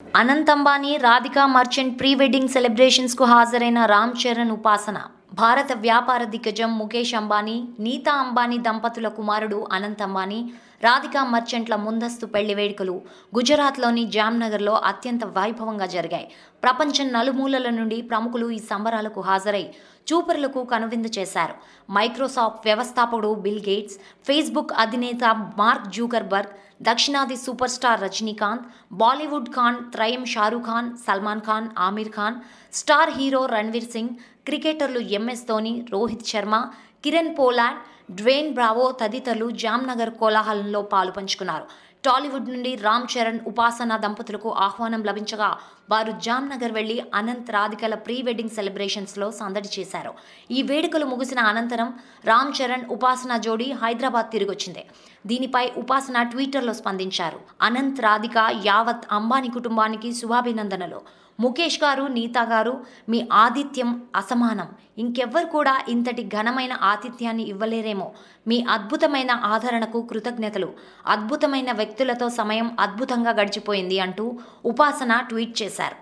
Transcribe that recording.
Anant Ambani Radhika Merchant pre wedding సెలబ్రేషన్స్కు హాజరైన రామ్ చరణ్ ఉపాసన. భారత వ్యాపార దిగ్గజం ముఖేష్ అంబానీ నీతా అంబానీ దంపతుల కుమారుడు అనంత్ అంబానీ రాధికా మర్చెంట్ల ముందస్తు పెళ్ళి వేడుకలు గుజరాత్లోని జామ్నగర్లో అత్యంత వైభవంగా జరిగాయి. ప్రపంచం నలుమూలల నుండి ప్రముఖులు ఈ సంబరాలకు హాజరై చూపరులకు కనువిందు చేశారు. మైక్రోసాఫ్ట్ వ్యవస్థాపకుడు బిల్ గేట్స్ ఫేస్బుక్ అధినేత మార్క్ జూకర్బర్గ్ దక్షిణాది super star Rajinikanth Bollywood Khan త్రయం Shahrukh Khan Salman Khan Aamir Khan star hero Ranveer Singh క్రికెటర్లు MS Dhoni Rohit Sharma Kieron Pollard Dwayne Bravo తదితరులు జామ్నగర్ కోలాహలంలో పాలు పంచుకున్నారు టాలీవుడ్ నుండి రామ్ చరణ్ ఉపాసన దంపతులకు ఆహ్వానం లభించగా వారు జామ్నగర్ వెళ్ళి అనంత్ రాధికల ప్రీ వెడ్డింగ్ సెలబ్రేషన్స్లో సందడి చేశారు. ఈ వేడుకలు ముగిసిన అనంతరం రామ్ చరణ్ ఉపాసన జోడీ హైదరాబాద్ తిరిగొచ్చింది. దీనిపై ఉపాసన ట్విట్టర్లో స్పందించారు. అనంత్ రాధిక యావత్ అంబానీ కుటుంబానికి శుభాభినందనలు. ముఖేష్ గారు నీతా గారు మీ ఆతిథ్యం అసమానం. ఇంకెవ్వరు కూడా ఇంతటి ఘనమైన ఆతిథ్యాన్ని ఇవ్వలేరేమో. మీ అద్భుతమైన ఆదరణకు కృతజ్ఞతలు. అద్భుతమైన వ్యక్తులతో సమయం అద్భుతంగా గడిచిపోయింది అంటూ ఉపాసన ట్వీట్ చేశారు. empezar.